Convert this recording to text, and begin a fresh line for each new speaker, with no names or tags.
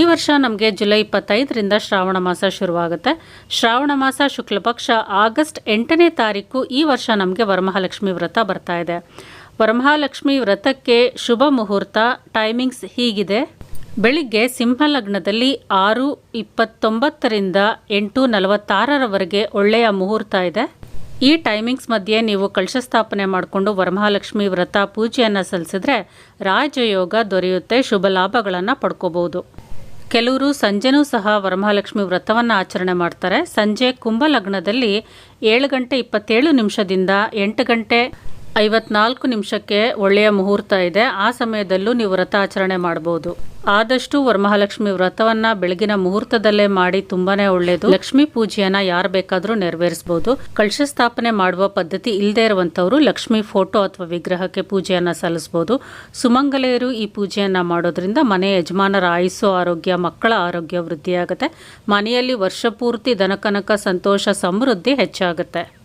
ಈ ವರ್ಷ ನಮಗೆ ಜುಲೈ ಇಪ್ಪತ್ತೈದರಿಂದ ಶ್ರಾವಣ ಮಾಸ ಶುರುವಾಗುತ್ತೆ. ಶ್ರಾವಣ ಮಾಸ ಶುಕ್ಲ ಪಕ್ಷ ಆಗಸ್ಟ್ ಎಂಟನೇ ತಾರೀಕು ಈ ವರ್ಷ ನಮಗೆ ವರಮಹಾಲಕ್ಷ್ಮಿ ವ್ರತ ಬರ್ತಾ ಇದೆ. ವರಮಹಾಲಕ್ಷ್ಮಿ ವ್ರತಕ್ಕೆ ಶುಭ ಮುಹೂರ್ತ ಟೈಮಿಂಗ್ಸ್ ಹೀಗಿದೆ. ಬೆಳಿಗ್ಗೆ ಸಿಂಹ ಲಗ್ನದಲ್ಲಿ ಆರು, ಇಪ್ಪತ್ತೊಂಬತ್ತರಿಂದ ಎಂಟು, ನಲವತ್ತಾರರವರೆಗೆ ಒಳ್ಳೆಯ ಮುಹೂರ್ತ ಇದೆ. ಈ ಟೈಮಿಂಗ್ಸ್ ಮಧ್ಯೆ ನೀವು ಕಳಶ ಸ್ಥಾಪನೆ ಮಾಡಿಕೊಂಡು ವರಮಹಾಲಕ್ಷ್ಮಿ ವ್ರತ ಪೂಜೆಯನ್ನು ಸಲ್ಲಿಸಿದ್ರೆ ರಾಜಯೋಗ ದೊರೆಯುತ್ತೆ, ಶುಭ ಲಾಭಗಳನ್ನು ಪಡ್ಕೋಬಹುದು. ಕೆಲವರು ಸಂಜೆನೂ ಸಹ ವರಮಹಾಲಕ್ಷ್ಮಿ ವ್ರತವನ್ನು ಆಚರಣೆ ಮಾಡ್ತಾರೆ. ಸಂಜೆ ಕುಂಭ ಲಗ್ನದಲ್ಲಿ ಏಳು ಗಂಟೆ ಇಪ್ಪತ್ತೇಳು ನಿಮಿಷದಿಂದ ಎಂಟು ಗಂಟೆ ಐವತ್ನಾಲ್ಕು ನಿಮಿಷಕ್ಕೆ ಒಳ್ಳೆಯ ಮುಹೂರ್ತ ಇದೆ. ಆ ಸಮಯದಲ್ಲೂ ನೀವು ವ್ರತ ಆಚರಣೆ ಮಾಡ್ಬೋದು ಆದಷ್ಟು ವರಮಹಾಲಕ್ಷ್ಮಿ ವ್ರತವನ್ನ ಬೆಳಗಿನ ಮುಹೂರ್ತದಲ್ಲೇ ಮಾಡಿ ತುಂಬಾನೇ ಒಳ್ಳೆಯದು ಲಕ್ಷ್ಮೀ ಪೂಜೆಯನ್ನ ಯಾರು ಬೇಕಾದರೂ ನೆರವೇರಿಸಬಹುದು ಕಳಶ ಸ್ಥಾಪನೆ ಮಾಡುವ ಪದ್ಧತಿ ಇಲ್ಲದೆ ಇರುವಂತವರು ಲಕ್ಷ್ಮಿ ಫೋಟೋ ಅಥವಾ ವಿಗ್ರಹಕ್ಕೆ ಪೂಜೆಯನ್ನ ಸಲ್ಲಿಸಬಹುದು ಸುಮಂಗಲೆಯರು ಈ ಪೂಜೆಯನ್ನ ಮಾಡೋದ್ರಿಂದ ಮನೆ ಯಜಮಾನರ ಆಯುಸ್ಸು, ಆರೋಗ್ಯ, ಮಕ್ಕಳ ಆರೋಗ್ಯ ವೃದ್ಧಿಯಾಗುತ್ತೆ. ಮನೆಯಲ್ಲಿ ವರ್ಷಪೂರ್ತಿ ದನಕನಕ ಸಂತೋಷ, ಸಮೃದ್ಧಿ ಹೆಚ್ಚಾಗುತ್ತೆ.